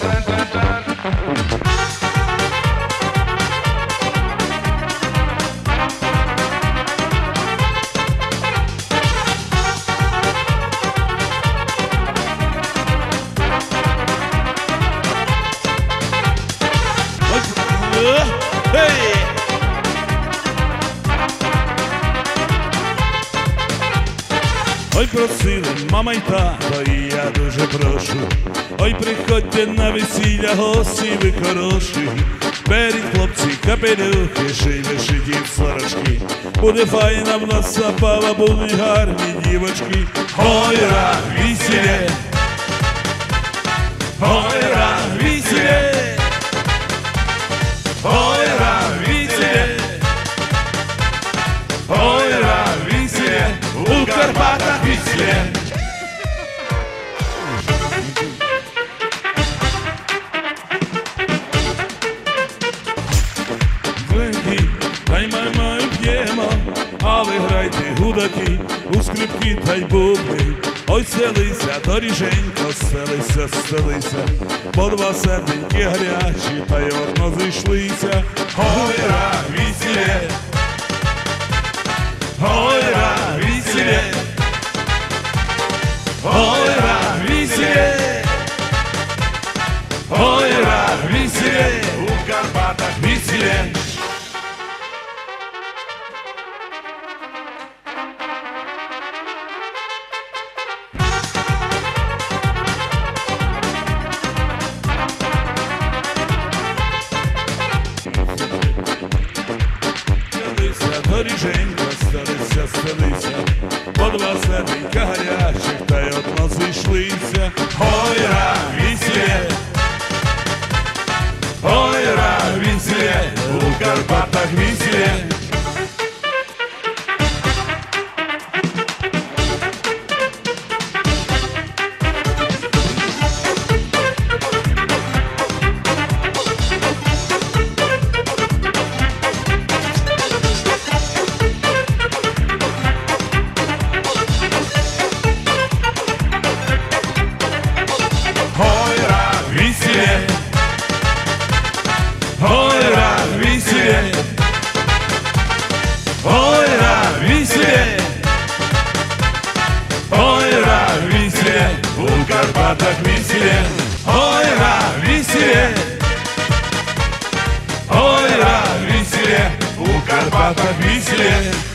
dun, dun. Ой, просили мама й тато, і я дуже прошу. Ой, приходьте на весілля, гості ви хороші. Беріть хлопці капелюхи, ший вишиті в сорочки. Буде файна в нас запала, будуть гарні дівочки. Ой, ра, весілля! Ой, грайте гудаки, у скрипки та й бубни. Ой, селися, доріженько, селися, селися, по два серденьки гарячі, та й одно зійшлися. Ой, ра, весілє! Ой, весілє! Ой, ра, весілє! Ой, ра, весілє! У Карпатах весілє! Доріженько, стелися, стелися, по два серденька гарячих, та й одно зійшлися. Ой, ра, сіє. Ой, ра, сіє. У Карпатах він Ой, У Карпатах веселе, Ой, ра, веселе. Ой, ра, веселе, У Карпатах весілє!